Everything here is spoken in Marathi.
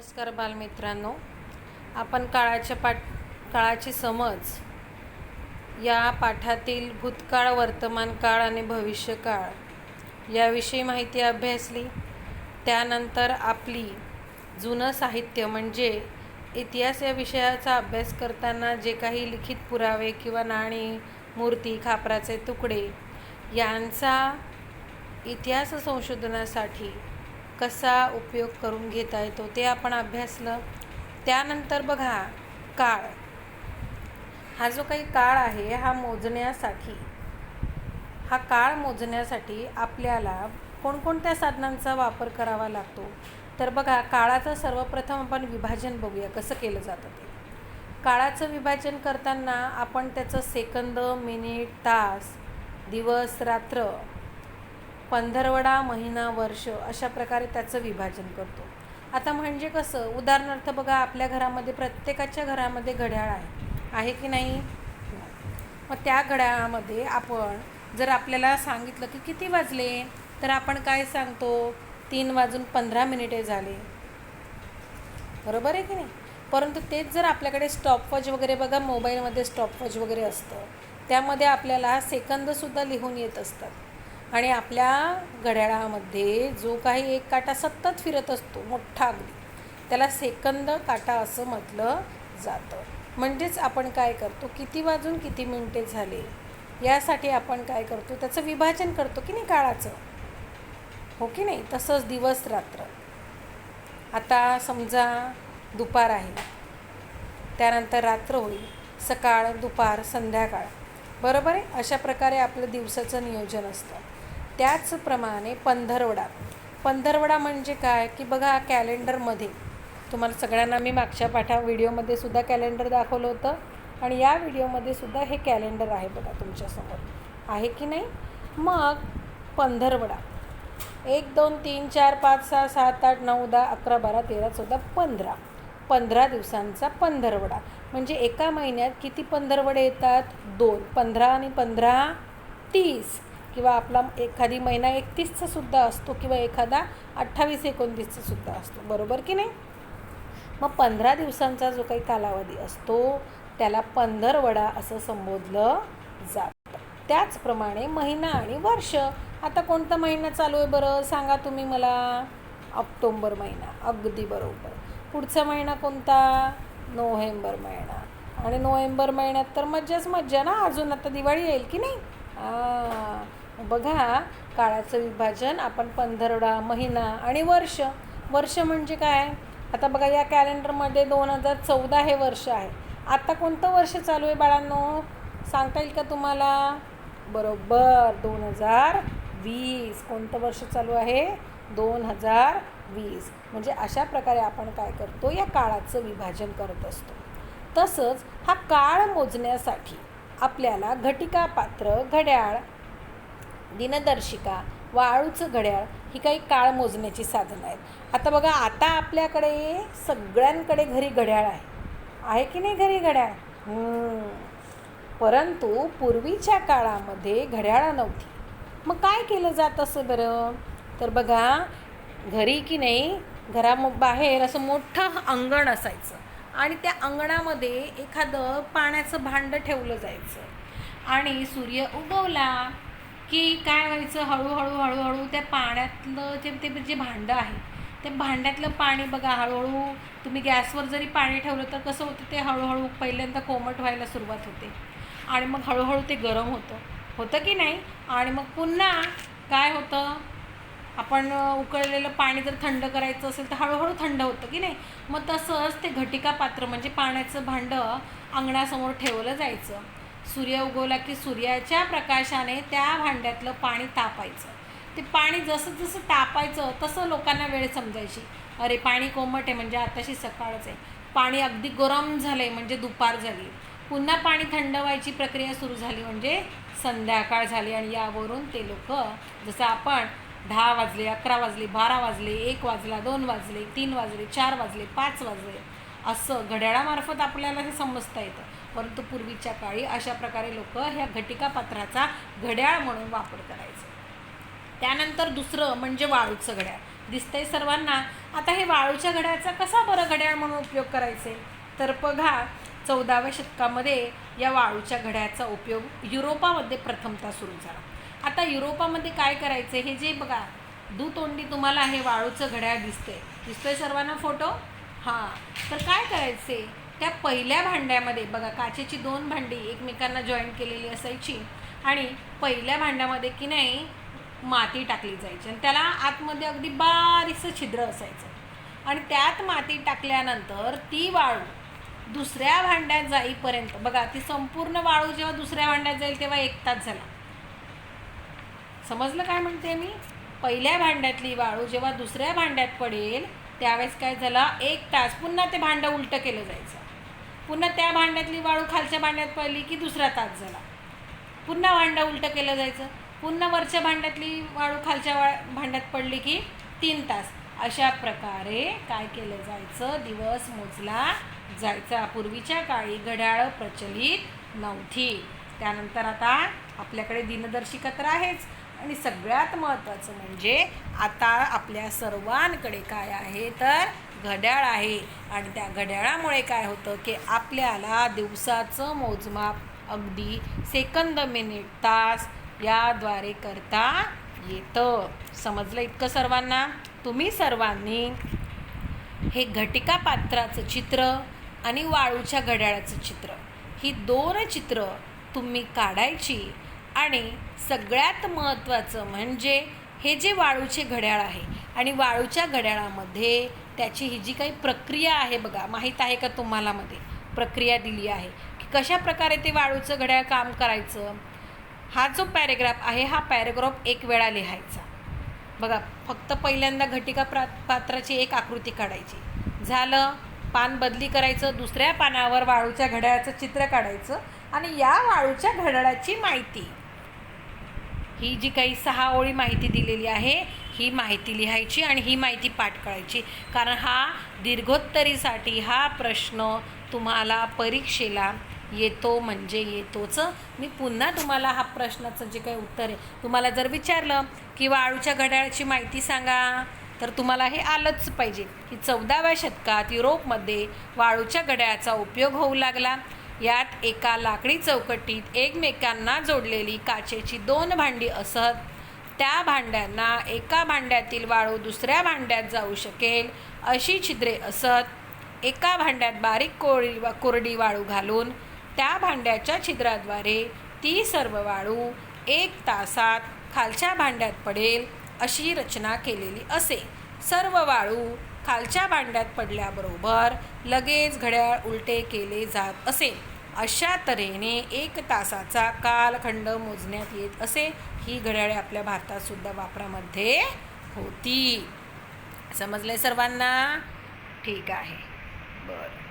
नमस्कार बालमित्रांनो. आपण काळाच्या पाठ काळाची समज या पाठातील भूतकाळ वर्तमान काळ आणि भविष्यकाळ याविषयी माहिती अभ्यासली. त्यानंतर आपली जुनं साहित्य म्हणजे इतिहास या विषयाचा अभ्यास करताना जे काही लिखित पुरावे किंवा नाणी मूर्ती खापराचे तुकडे यांचा इतिहास संशोधनासाठी कसा उपयोग करून घेता येतो ते आपण अभ्यासलं. त्यानंतर बघा काळ. हा जो काही काळ आहे हा मोजण्यासाठी हा काळ मोजण्यासाठी आपल्याला कोणकोणत्या साधनांचा वापर करावा लागतो? तर बघा काळाचं सर्वप्रथम आपण विभाजन बघूया कसं केलं जातं ते. काळाचं विभाजन करताना आपण त्याचं सेकंद मिनिट तास दिवस रात्र पंधरवडा महिना वर्ष अशा प्रकारे त्याचं विभाजन करतो. आता म्हणजे कसं उदाहरणार्थ बघा आपल्या घरामध्ये प्रत्येकाच्या घरामध्ये घड्याळ आहे. आहे की नाही? मग त्या घड्याळामध्ये आपण जर आपल्याला सांगितलं की किती वाजले तर आपण काय सांगतो? तीन वाजून पंधरा मिनिटे झाले. बरोबर आहे की नाही? परंतु तेच जर आपल्याकडे स्टॉपवॉच वगैरे बघा मोबाईलमध्ये स्टॉपवॉच वगैरे असतं त्यामध्ये आपल्याला सेकंदसुद्धा लिहून येत असतात. आणि आपल्या घड्याळामध्ये जो काही एक काटा सतत फिरत असतो मोठा अगदी त्याला सेकंद काटा असं म्हटलं जातं. म्हणजेच आपण काय करतो किती वाजून किती मिनटे झाले यासाठी आपण काय करतो त्याचं विभाजन करतो की नाही काळाचं? हो की नाही? तसंच दिवस रात्र. आता समजा दुपार आहे त्यानंतर रात्र होईल सकाळ दुपार संध्याकाळ. बरोबर आहे? अशा प्रकारे आपलं दिवसाचं नियोजन असतं. त्याचप्रमाणे पंधरवडा. पंधरवडा म्हणजे काय? की बघा कॅलेंडरमध्ये. तुम्हाला सगळ्यांना मी मागच्या पाठा व्हिडिओमध्ये सुद्धा कॅलेंडर दाखवलं होतं. आणि या व्हिडिओमध्ये सुद्धा हे कॅलेंडर आहे बघा तुमच्यासमोर. आहे की नाही? मग पंधरवडा. एक दोन तीन चार पाच सहा सात आठ नऊ दहा अकरा बारा तेरा चौदा पंधरा. पंधरा दिवसांचा पंधरवडा. म्हणजे एका महिन्यात किती पंधरवडे येतात? दोन. पंधरा आणि पंधरा तीस. किंवा आपला एखादी महिना एकतीसचा सुद्धा असतो किंवा एखादा अठ्ठावीस एकोणतीसचा सुद्धा असतो. बरोबर की नाही? मग पंधरा दिवसांचा जो काही कालावधी असतो त्याला पंधरवडा असं संबोधलं जातं. त्याचप्रमाणे महिना आणि वर्ष. आता कोणता महिना चालू आहे बरं? सांगा तुम्ही मला. ऑक्टोंबर महिना. अगदी बरोबर. पुढचा महिना कोणता? नोव्हेंबर महिना. आणि नोव्हेंबर महिन्यात तर मज्जाच मज्जा ना? अजून आता दिवाळी येईल की नाही? बघा काळाचं विभाजन आपण पंधरवडा महिना आणि वर्ष. वर्ष म्हणजे काय? आता बघा या कॅलेंडरमध्ये दोन हजार चौदा हे वर्ष आहे. आता कोणतं वर्ष चालू आहे बाळांनो? सांगता येईल का तुम्हाला? बरोबर दोन हजार वीस. कोणतं वर्ष चालू आहे? दोन हजार वीस. म्हणजे अशा प्रकारे आपण काय करतो? या काळाचं विभाजन करत असतो. तसंच हा काळ मोजण्यासाठी आपल्याला घटिका पात्र घड्याळ दिनदर्शिका वाळूचं घड्याळ ही काही काळ मोजण्याची साधनं आहेत. आता बघा आता आपल्याकडे सगळ्यांकडे घरी घड्याळ आहे. आहे की नाही घरी घड्याळ? परंतु पूर्वीच्या काळामध्ये घड्याळं नव्हती. मग काय केलं जात असं बरं? तर बघा घरी की नाही घरा बाहेर असं मोठं अंगण असायचं. आणि त्या अंगणामध्ये एखादं पाण्याचं भांडं ठेवलं जायचं. आणि सूर्य उगवला की काय व्हायचं? हळूहळू हळूहळू त्या पाण्यातलं जे ते जे भांडं आहे ते भांड्यातलं पाणी बघा हळूहळू तुम्ही गॅसवर जरी पाणी ठेवलं तर कसं होतं ते हळूहळू पहिल्यांदा कोमट व्हायला सुरुवात होते. आणि मग हळूहळू ते गरम होतं. होतं की नाही? आणि मग पुन्हा काय होतं? आपण उकळलेलं पाणी जर थंड करायचं असेल तर हळूहळू थंड होतं की नाही? मग तसंच ते घटिका पात्र म्हणजे पाण्याचं भांडं अंगणासमोर ठेवलं जायचं. सूर्य उगवला की सूर्याच्या प्रकाशाने त्या भांड्यातलं पाणी तापायचं. ते पाणी जसं जसं तापायचं तसं लोकांना वेळ समजायची. अरे पाणी कोमट आहे म्हणजे आताशी सकाळच आहे. पाणी अगदी गरम झालं आहे म्हणजे दुपार झाली. पुन्हा पाणी थंड व्हायची प्रक्रिया सुरू झाली म्हणजे संध्याकाळ झाली. आणि यावरून ते लोक जसं आपण दहा वाजले अकरा वाजले बारा वाजले एक वाजला दोन वाजले तीन वाजले चार वाजले पाच वाजले. असं घड्याळामार्फत आपल्याला हे समजता येतं. परंतु पूर्वीच्या काळी अशा प्रकारे लोक ह्या घटिका पात्राचा घड्याळ म्हणून वापर करायचे. त्यानंतर दुसरं म्हणजे वाळूचं घड्याळ. दिसतंय सर्वांना आता हे वाळूच्या घड्याचा कसा बरं घड्याळ म्हणून उपयोग करायचे? तर बघा चौदाव्या शतकामध्ये या वाळूच्या घड्याचा उपयोग युरोपामध्ये प्रथमतः सुरू झाला. आता युरोपामध्ये काय करायचे हे जे बघा दुतोंडी तुम्हाला हे वाळूचं घड्याळ दिसते दिसतोय सर्वांना फोटो? हां. तर काय करायचे त्या पहिल्या भांड्यामध्ये बघा काचेची दोन भांडी एकमेकांना जॉईन केलेली असायची आणि पहिल्या भांड्यामध्ये की नाही माती टाकली जायची. आणि त्याला आतमध्ये अगदी बारीकसं छिद्र असायचं. आणि त्यात माती टाकल्यानंतर ती वाळू दुसऱ्या भांड्यात जाईपर्यंत बघा ती संपूर्ण वाळू जेव्हा दुसऱ्या भांड्यात जाईल तेव्हा एक तास झाला. समजलं काय म्हणते मी? पहिल्या भांड्यातली वाळू जेव्हा दुसऱ्या भांड्यात पडेल त्यावेळेस काय झाला? एक तास पुन्हा ते भांडं उलटं केलं जायचं. पुन्हा त्या भांड्यातली वाळू खालच्या भांड्यात पडली की दुसरा तास झाला. पुन्हा भांडं उलटं केलं जायचं. पुन्हा वरच्या भांड्यातली वाळू खालच्या वा भांड्यात पडली की तीन तास. अशा प्रकारे काय केलं जायचं? दिवस मोजला जायचा. पूर्वीच्या काळी घड्याळं प्रचलित नव्हती. त्यानंतर आता आपल्याकडे दिनदर्शिका तर आहेच. आणि सगळ्यात महत्त्वाचं म्हणजे आता आपल्या सर्वांकडे काय आहे तर घड्याळ आहे. आणि त्या घड्याळामुळे काय होतं की आपल्याला दिवसाचं मोजमाप अगदी सेकंद मिनिट तास याद्वारे करता येतं. समजलं इतकं सर्वांना? तुम्ही सर्वांनी हे घटिका पात्राचं चित्र आणि वाळूच्या घड्याळाचं चित्र ही दोन चित्र तुम्ही काढायची आणि सगळ्यात महत्त्वाचं म्हणजे हे जे वाळूचे घड्याळ आहे आणि वाळूच्या घड्याळामध्ये त्याची ही जी काही प्रक्रिया आहे बघा माहीत आहे का तुम्हाला मध्ये? प्रक्रिया दिली आहे की कशा प्रकारे ते वाळूचं घड्याळ काम करायचं? हा जो पॅरेग्राफ आहे हा पॅरेग्राफ एक वेळा लिहायचा. बघा फक्त पहिल्यांदा घटिका प्रा पात्राची एक आकृती काढायची. झालं पान बदली करायचं दुसऱ्या पानावर वाळूच्या घड्याळाचं चित्र काढायचं आणि या वाळूच्या घड्याळाची माहिती. ही जी काही सहा ओळी माहिती दिलेली आहे ही माहिती लिहायची आणि ही माहिती पाठ करायची. कारण हा दीर्घोत्तरीसाठी हा प्रश्न तुम्हाला परीक्षेला येतो म्हणजे येतोच. मी पुन्हा तुम्हाला हा प्रश्नाचं जे काही उत्तर आहे तुम्हाला जर विचारलं की वाळूच्या घड्याळाची माहिती सांगा तर तुम्हाला हे आलंच पाहिजे की चौदाव्या शतकात युरोपमध्ये वाळूच्या घड्याळाचा उपयोग होऊ लागला. यात एका लाकडी चौकटीत एकमेकांना जोडलेली काचेची दोन भांडी असत. त्या भांड्यांना एका भांड्यातील वाळू दुसऱ्या भांड्यात जाऊ शकेल अशी छिद्रे असत. एका भांड्यात बारीक कोळी कोरडी वाळू घालून त्या भांड्याच्या छिद्राद्वारे ती सर्व वाळू एक तासात खालच्या भांड्यात पडेल अशी रचना केलेली असे. सर्व वाळू खालच्या भांड्यात पडल्याबरोबर लगेच घड्याळ उलटे केले जात असे. अशा तऱ्हेने एक तासाचा कालखंड मोजण्यात येत असे. ही घड्याळे आपल्या भारतातसुद्धा वापरामध्ये होती. समजले सर्वांना? ठीक आहे. बरं.